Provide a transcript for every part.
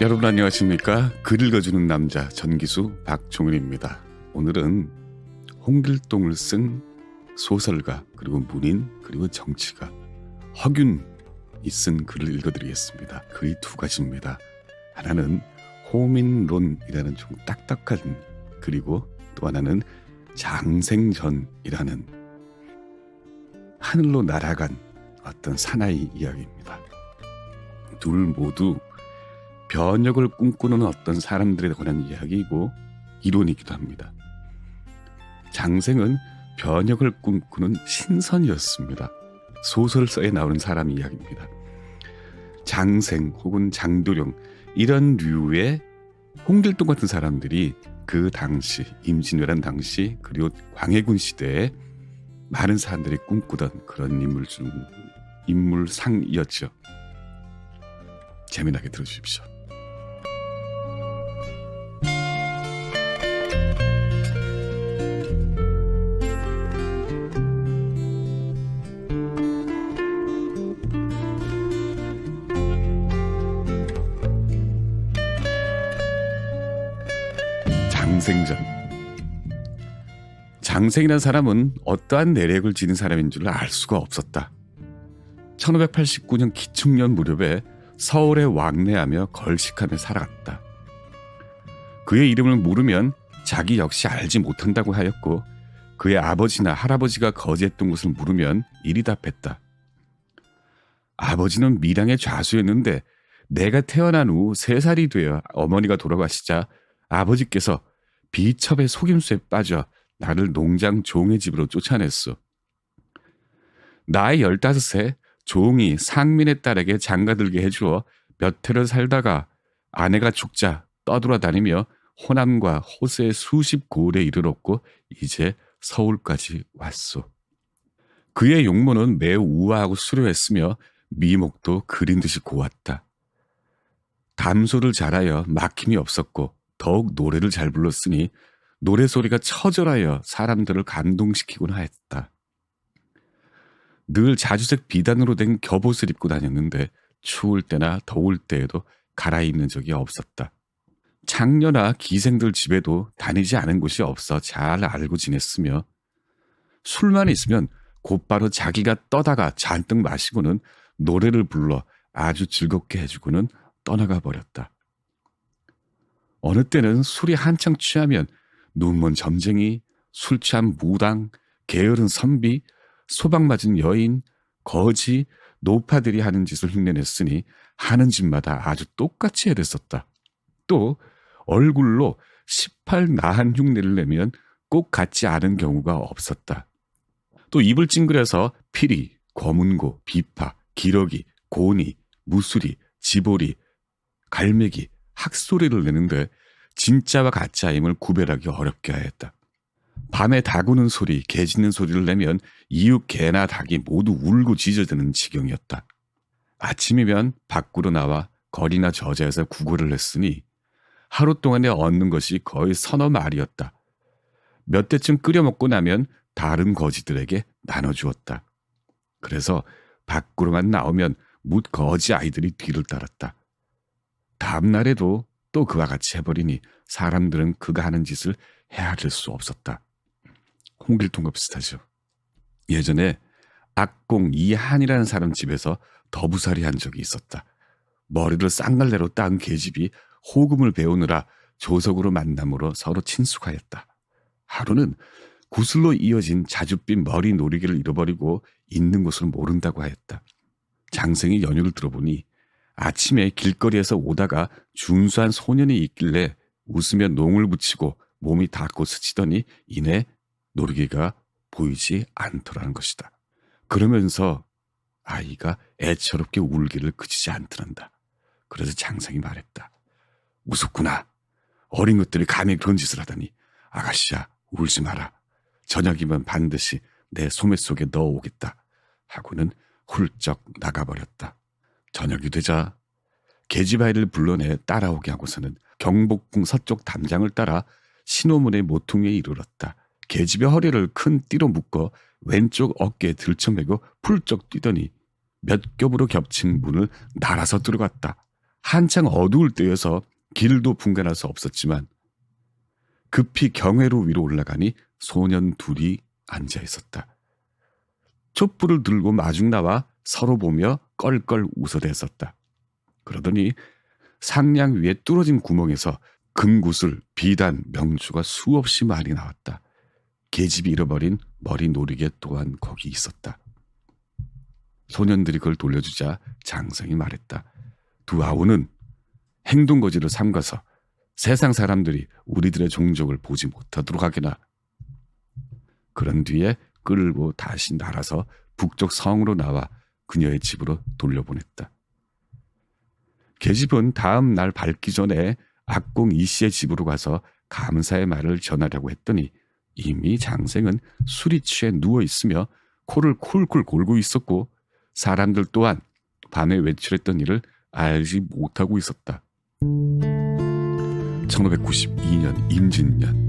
여러분 안녕하십니까? 글 읽어주는 남자 전기수 박종일입니다. 오늘은 홍길동을 쓴 소설가 그리고 문인 그리고 정치가 허균이 쓴 글을 읽어드리겠습니다. 글이 두 가지입니다. 하나는 호민론이라는 좀 딱딱한 그리고 또 하나는 장생전이라는 하늘로 날아간 어떤 사나이 이야기입니다. 둘 모두 변혁을 꿈꾸는 어떤 사람들에 관한 이야기이고 이론이기도 합니다. 장생은 변혁을 꿈꾸는 신선이었습니다. 소설서에 나오는 사람 이야기입니다. 장생 혹은 장도령 이런 류의 홍길동 같은 사람들이 그 당시 임진왜란 당시 그리고 광해군 시대에 많은 사람들이 꿈꾸던 그런 인물 중 인물상이었죠. 재미나게 들어주십시오. 장생이라는 사람은 어떠한 내력을 지닌 사람인 줄 알 수가 없었다. 1589년 기축년 무렵에 서울에 왕래하며 걸식하며 살아갔다. 그의 이름을 물으면 자기 역시 알지 못한다고 하였고 그의 아버지나 할아버지가 거지했던 곳을 물으면 이리 답했다. 아버지는 밀양의 좌수였는데 내가 태어난 후세 살이 되어 어머니가 돌아가시자 아버지께서 비첩의 속임수에 빠져 나를 농장 종의 집으로 쫓아냈어. 나이 열다섯에 종이 상민의 딸에게 장가들게 해주어 몇 해를 살다가 아내가 죽자 떠돌아다니며 호남과 호세의 수십 고을에 이르렀고 이제 서울까지 왔소. 그의 용모는 매우 우아하고 수려했으며 미목도 그린 듯이 고왔다. 담소를 잘하여 막힘이 없었고 더욱 노래를 잘 불렀으니 노래 소리가 처절하여 사람들을 감동시키곤 하였다. 늘 자주색 비단으로 된 겹옷을 입고 다녔는데 추울 때나 더울 때에도 갈아입는 적이 없었다. 장녀나 기생들 집에도 다니지 않은 곳이 없어 잘 알고 지냈으며 술만 있으면 곧바로 자기가 떠다가 잔뜩 마시고는 노래를 불러 아주 즐겁게 해주고는 떠나가 버렸다. 어느 때는 술이 한창 취하면 눈먼 점쟁이, 술 취한 무당, 게으른 선비, 소방 맞은 여인, 거지, 노파들이 하는 짓을 흉내냈으니 하는 짓마다 아주 똑같이 해댔었다. 또 얼굴로 18 나한 흉내를 내면 꼭 같지 않은 경우가 없었다. 또 입을 찡그려서 피리, 거문고, 비파, 기러기, 고니, 무수리, 지보리, 갈매기, 학소리를 내는데 진짜와 가짜임을 구별하기 어렵게 하였다. 밤에 닭 우는 소리, 개 짖는 소리를 내면 이웃 개나 닭이 모두 울고 짖어드는 지경이었다. 아침이면 밖으로 나와 거리나 저자에서 구걸을 했으니 하루 동안에 얻는 것이 거의 서너 마리였다. 몇 대쯤 끓여 먹고 나면 다른 거지들에게 나눠주었다. 그래서 밖으로만 나오면 묻 거지 아이들이 뒤를 따랐다. 다음 날에도 또 그와 같이 해버리니 사람들은 그가 하는 짓을 헤아릴 수 없었다. 홍길동과 비슷하죠. 예전에 악공 이한이라는 사람 집에서 더부살이 한 적이 있었다. 머리를 쌍갈래로 딴 계집이 호금을 배우느라 조석으로 만남으로 서로 친숙하였다. 하루는 구슬로 이어진 자줏빛 머리 놀이기를 잃어버리고 있는 곳을 모른다고 하였다. 장생이 연유를 들어보니 아침에 길거리에서 오다가 준수한 소년이 있길래 웃으며 농을 붙이고 몸이 닿고 스치더니 이내 놀이기가 보이지 않더라는 것이다. 그러면서 아이가 애처롭게 울기를 그치지 않더란다. 그래서 장생이 말했다. 무섭구나. 어린 것들이 감히 그런 짓을 하다니. 아가씨야, 울지 마라. 저녁이면 반드시 내 소매 속에 넣어오겠다. 하고는 훌쩍 나가버렸다. 저녁이 되자 계집아이를 불러내 따라오게 하고서는 경복궁 서쪽 담장을 따라 신호문의 모퉁이에 이르렀다. 계집의 허리를 큰 띠로 묶어 왼쪽 어깨에 들쳐매고 풀쩍 뛰더니 몇 겹으로 겹친 문을 날아서 들어갔다. 한창 어두울 때여서 길도 분간할 수 없었지만 급히 경회로 위로 올라가니 소년 둘이 앉아 있었다. 촛불을 들고 마중 나와 서로 보며 껄껄 웃어댔었다. 그러더니 상량 위에 뚫어진 구멍에서 금구슬, 비단, 명주가 수없이 많이 나왔다. 계집이 잃어버린 머리 노리개 또한 거기 있었다. 소년들이 그걸 돌려주자 장성이 말했다. 두 아우는 행동거지를 삼가서 세상 사람들이 우리들의 종족을 보지 못하도록 하게나. 그런 뒤에 끌고 다시 날아서 북쪽 성으로 나와 그녀의 집으로 돌려보냈다. 계집은 다음 날 밝기 전에 악공 이 씨의 집으로 가서 감사의 말을 전하려고 했더니 이미 장생은 술이 취해 누워 있으며 코를 콜콜 골고 있었고 사람들 또한 밤에 외출했던 일을 알지 못하고 있었다. 1592년 임진년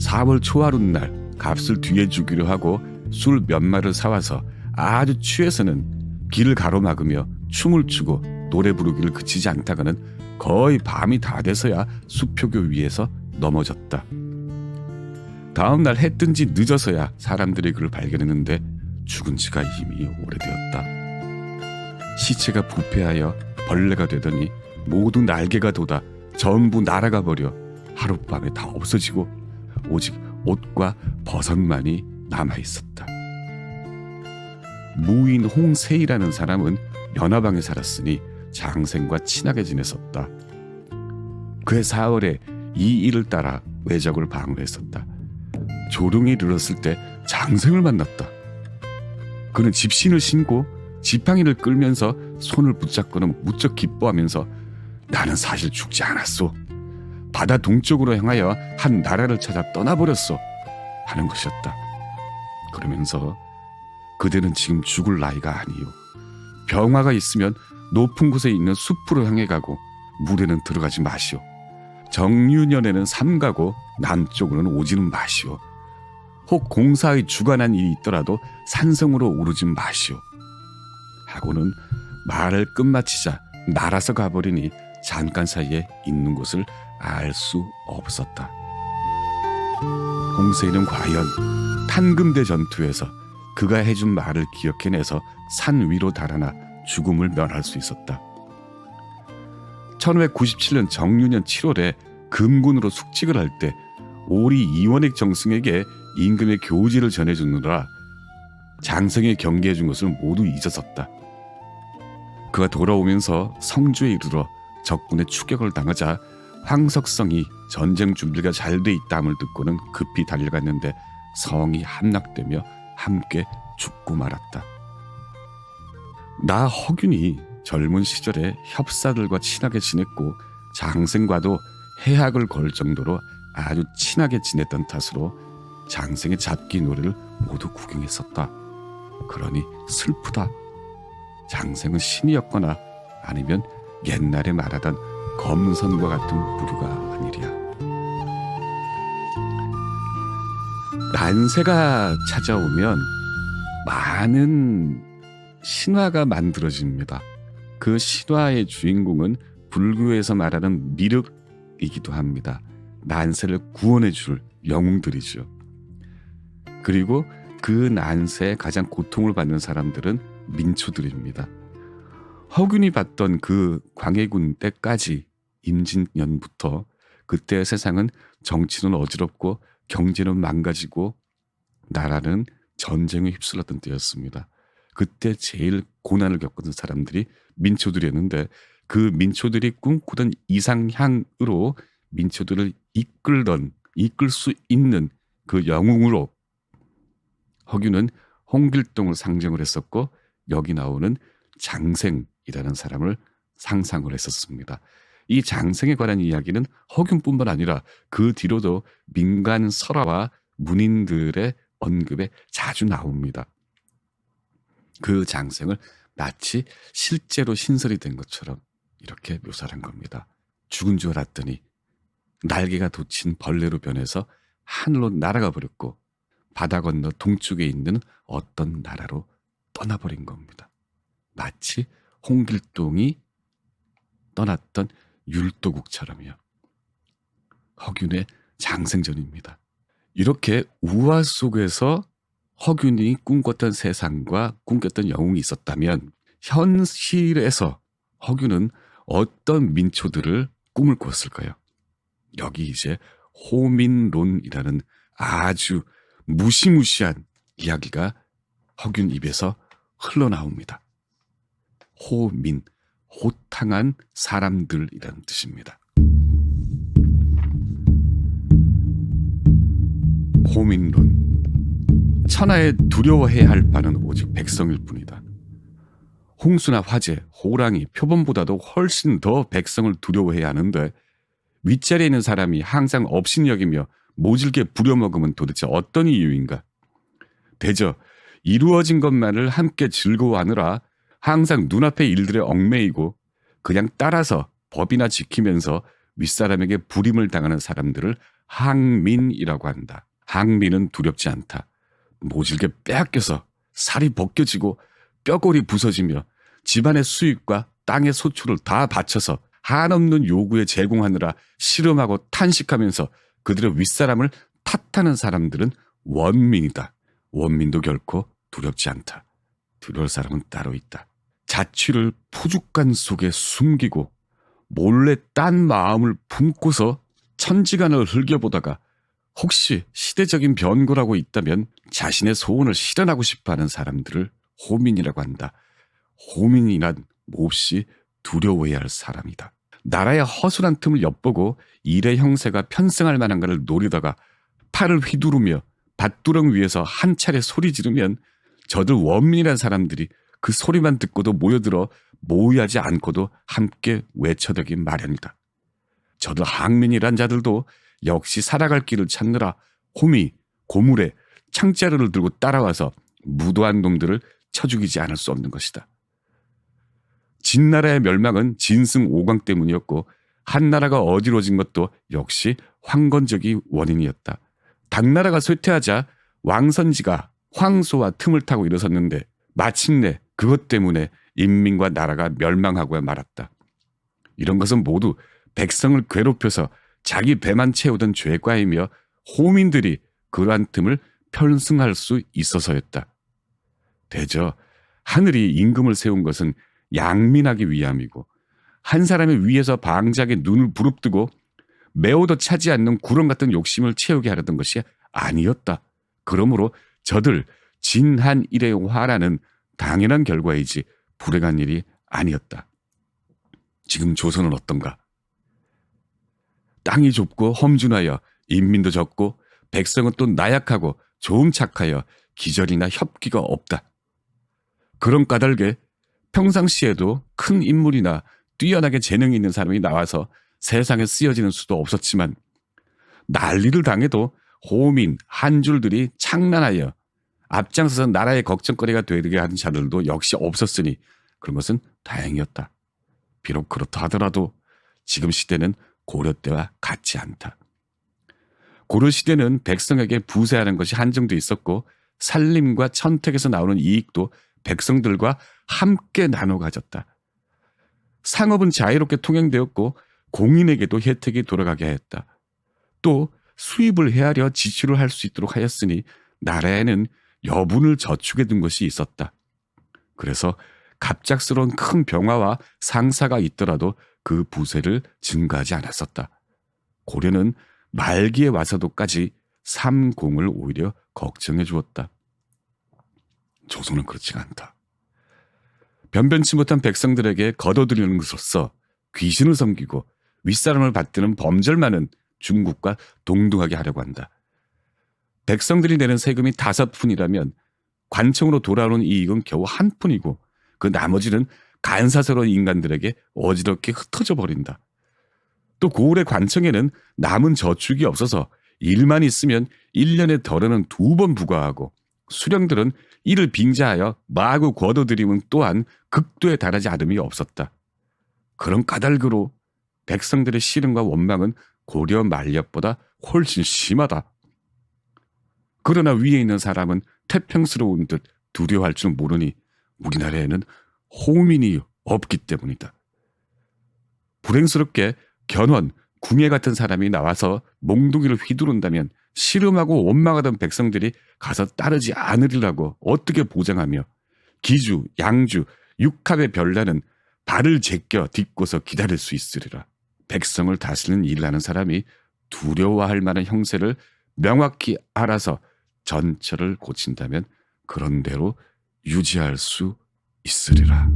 4월 초하룻날 값을 뒤에 주기로 하고 술 몇 마를 사와서 아주 취해서는 길을 가로막으며 춤을 추고 노래 부르기를 그치지 않다가는 거의 밤이 다 돼서야 수표교 위에서 넘어졌다. 다음 날 해 뜬 지 늦어서야 사람들이 그를 발견했는데 죽은 지가 이미 오래되었다. 시체가 부패하여 벌레가 되더니 모두 날개가 돋아 전부 날아가 버려 하룻밤에 다 없어지고 오직 옷과 버섯만이 남아 있었다. 무인 홍세이라는 사람은 연화방에 살았으니 장생과 친하게 지냈었다. 그해 4월에 이 일을 따라 외적을 방문했었다. 조롱이 들었을 때 장생을 만났다. 그는 집신을 신고 지팡이를 끌면서 손을 붙잡고는 무척 기뻐하면서 나는 사실 죽지 않았소. 바다 동쪽으로 향하여 한 나라를 찾아 떠나버렸어. 하는 것이었다. 그러면서 그대는 지금 죽을 나이가 아니요. 병화가 있으면 높은 곳에 있는 숲으로 향해 가고 물에는 들어가지 마시오. 정유년에는 삼가고 남쪽으로는 오지는 마시오. 혹 공사의 주관한 일이 있더라도 산성으로 오르지 마시오. 하고는 말을 끝마치자 날아서 가버리니 잠깐 사이에 있는 곳을 알 수 없었다. 홍세이는 과연 탄금대 전투에서 그가 해준 말을 기억해내서 산 위로 달아나 죽음을 면할 수 있었다. 1597년 정유년 7월에 금군으로 숙직을 할 때 오리 이원익 정승에게 임금의 교지를 전해주느라 장성에 경계해준 것을 모두 잊었었다. 그가 돌아오면서 성주에 이르러 적군의 추격을 당하자 황석성이 전쟁 준비가 잘 돼 있다함을 듣고는 급히 달려갔는데 성이 함락되며 함께 죽고 말았다. 나 허균이 젊은 시절에 협사들과 친하게 지냈고 장생과도 해학을 걸 정도로 아주 친하게 지냈던 탓으로 장생의 잡기 노래를 모두 구경했었다. 그러니 슬프다. 장생은 신이었거나 아니면 옛날에 말하던 검선과 같은 부류가 아니랴. 난세가 찾아오면 많은 신화가 만들어집니다. 그 신화의 주인공은 불교에서 말하는 미륵이기도 합니다. 난세를 구원해 줄 영웅들이죠. 그리고 그 난세에 가장 고통을 받는 사람들은 민초들입니다. 허균이 받던 그 광해군 때까지 임진년부터 그때의 세상은 정치는 어지럽고 경제는 망가지고 나라는 전쟁에 휩쓸렸던 때였습니다. 그때 제일 고난을 겪었던 사람들이 민초들이었는데 그 민초들이 꿈꾸던 이상향으로 민초들을 이끌던 이끌 수 있는 그 영웅으로 허균은 홍길동을 상정을 했었고 여기 나오는 장생이라는 사람을 상상을 했었습니다. 이 장생에 관한 이야기는 허균뿐만 아니라 그 뒤로도 민간 설화와 문인들의 언급에 자주 나옵니다. 그 장생을 마치 실제로 신설이 된 것처럼 이렇게 묘사를 한 겁니다. 죽은 줄 알았더니 날개가 돋친 벌레로 변해서 하늘로 날아가 버렸고 바다 건너 동쪽에 있는 어떤 나라로 떠나버린 겁니다. 마치 홍길동이 떠났던 율도국처럼요. 허균의 장생전입니다. 이렇게 우화 속에서 허균이 꿈꿨던 세상과 꿈꿨던 영웅이 있었다면 현실에서 허균은 어떤 민초들을 꿈을 꿨을까요? 여기 이제 호민론이라는 아주 무시무시한 이야기가 허균 입에서 흘러나옵니다. 호민, 호탕한 사람들이라는 뜻입니다. 호민론. 천하에 두려워해야 할 바는 오직 백성일 뿐이다. 홍수나 화재, 호랑이, 표범보다도 훨씬 더 백성을 두려워해야 하는데 윗자리에 있는 사람이 항상 업신여기며 모질게 부려먹으면 도대체 어떤 이유인가? 대저 이루어진 것만을 함께 즐거워하느라 항상 눈앞의 일들에 얽매이고 그냥 따라서 법이나 지키면서 윗사람에게 불임을 당하는 사람들을 항민이라고 한다. 항민은 두렵지 않다. 모질게 빼앗겨서 살이 벗겨지고 뼈골이 부서지며 집안의 수익과 땅의 소출을 다 바쳐서 한없는 요구에 제공하느라 실험하고 탄식하면서 그들의 윗사람을 탓하는 사람들은 원민이다. 원민도 결코 두렵지 않다. 두려울 사람은 따로 있다. 자취를 포죽간 속에 숨기고 몰래 딴 마음을 품고서 천지간을 흘겨보다가 혹시 시대적인 변고라고 있다면 자신의 소원을 실현하고 싶어하는 사람들을 호민이라고 한다. 호민이란 몹시 두려워해야 할 사람이다. 나라의 허술한 틈을 엿보고 일의 형세가 편승할 만한가를 노리다가 팔을 휘두르며 밭두렁 위에서 한 차례 소리 지르면 저들 원민이란 사람들이 그 소리만 듣고도 모여들어 모의하지 않고도 함께 외쳐대기 마련이다. 저들 항민이란 자들도 역시 살아갈 길을 찾느라 호미, 고물에 창자루를 들고 따라와서 무도한 놈들을 쳐 죽이지 않을 수 없는 것이다. 진나라의 멸망은 진승 오광 때문이었고 한나라가 어지러진 것도 역시 황건적이 원인이었다. 당나라가 쇠퇴하자 왕선지가 황소와 틈을 타고 일어섰는데 마침내 그것 때문에 인민과 나라가 멸망하고야 말았다. 이런 것은 모두 백성을 괴롭혀서 자기 배만 채우던 죄과이며 호민들이 그러한 틈을 편승할 수 있어서였다. 대저 하늘이 임금을 세운 것은 양민하기 위함이고 한 사람의 위에서 방작의 눈을 부릅뜨고 매우도 차지 않는 구렁 같은 욕심을 채우게 하려던 것이 아니었다. 그러므로 저들 진한 일의 화라는 당연한 결과이지 불행한 일이 아니었다. 지금 조선은 어떤가? 땅이 좁고 험준하여 인민도 적고 백성은 또 나약하고 조음착하여 기절이나 협기가 없다. 그런 까닭에 평상시에도 큰 인물이나 뛰어나게 재능이 있는 사람이 나와서 세상에 쓰여지는 수도 없었지만 난리를 당해도 호민, 한 줄들이 창란하여 앞장서서 나라의 걱정거리가 되게 하는 자들도 역시 없었으니 그런 것은 다행이었다. 비록 그렇다 하더라도 지금 시대는 고려 때와 같지 않다. 고려 시대는 백성에게 부세하는 것이 한정돼 있었고 살림과 천택에서 나오는 이익도 백성들과 함께 나눠 가졌다. 상업은 자유롭게 통행되었고 공인에게도 혜택이 돌아가게 하였다. 또 수입을 헤아려 지출을 할 수 있도록 하였으니 나라에는 여분을 저축해 둔 것이 있었다. 그래서 갑작스러운 큰 병화와 상사가 있더라도 그 부세를 증가하지 않았었다. 고려는 말기에 와서도까지 삼공을 오히려 걱정해 주었다. 조선은 그렇지가 않다. 변변치 못한 백성들에게 거둬들이는 것으로서 귀신을 섬기고 윗사람을 받드는 범절 많은 중국과 동등하게 하려고 한다. 백성들이 내는 세금이 다섯 푼이라면 관청으로 돌아오는 이익은 겨우 한 푼이고 그 나머지는 간사스러운 인간들에게 어지럽게 흩어져 버린다. 또 고을의 관청에는 남은 저축이 없어서 일만 있으면 1년에 덜어는 두 번 부과하고 수령들은 이를 빙자하여 마구 거둬들이면 또한 극도에 달하지 않음이 없었다. 그런 까닭으로 백성들의 시름과 원망은 고려 만렵보다 훨씬 심하다. 그러나 위에 있는 사람은 태평스러운 듯 두려워할 줄 모르니 우리나라에는 호민이 없기 때문이다. 불행스럽게 견훤, 궁예 같은 사람이 나와서 몽둥이를 휘두른다면 씨름하고 원망하던 백성들이 가서 따르지 않으리라고 어떻게 보장하며 기주, 양주, 육합의 별나는 발을 제껴 딛고서 기다릴 수 있으리라. 백성을 다스리는 일을 하는 사람이 두려워할 만한 형세를 명확히 알아서 전철을 고친다면 그런 대로 유지할 수 있으리라.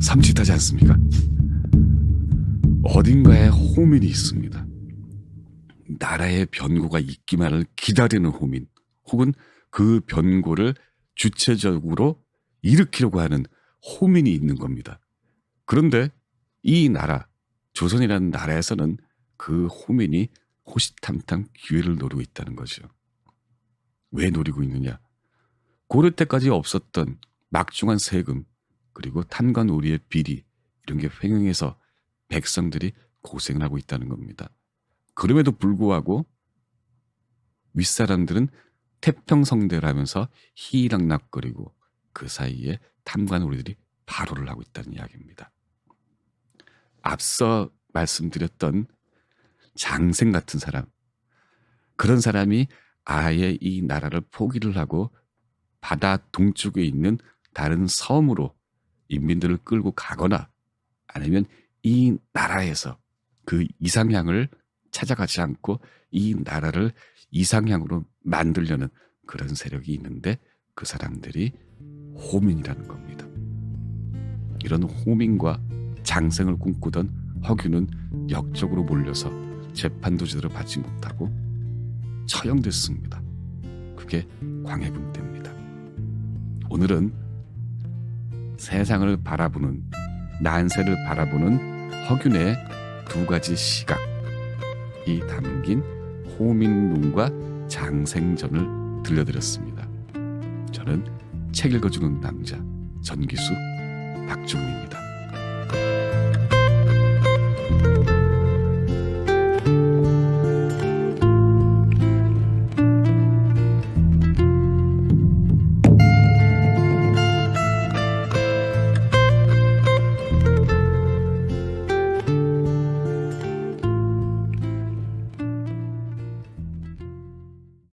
삼짓하지 않습니까? 어딘가에 호민이 있습니다. 나라의 변고가 있기만을 기다리는 호민, 혹은 그 변고를 주체적으로 일으키려고 하는 호민이 있는 겁니다. 그런데 이 나라, 조선이라는 나라에서는 그 호민이 호시탐탐 기회를 노리고 있다는 거죠. 왜 노리고 있느냐? 고려 때까지 없었던 막중한 세금, 그리고 탄관 우리의 비리, 이런 게 횡행해서 백성들이 고생을 하고 있다는 겁니다. 그럼에도 불구하고 윗사람들은 태평성대라면서 희락락거리고 그 사이에 탐관 우리들이 발호를 하고 있다는 이야기입니다. 앞서 말씀드렸던 장생 같은 사람, 그런 사람이 아예 이 나라를 포기를 하고 바다 동쪽에 있는 다른 섬으로 인민들을 끌고 가거나 아니면 이 나라에서 그 이상향을 찾아가지 않고 이 나라를 이상향으로 만들려는 그런 세력이 있는데 그 사람들이 호민이라는 겁니다. 이런 호민과 장생을 꿈꾸던 허균은 역적으로 몰려서 재판도 제대로 받지 못하고 처형됐습니다. 그게 광해군 때입니다. 오늘은 세상을 바라보는 난세를 바라보는 허균의 두 가지 시각이 담긴 호민론과 장생전을 들려드렸습니다. 저는 책 읽어주는 남자 전기수 박종우입니다.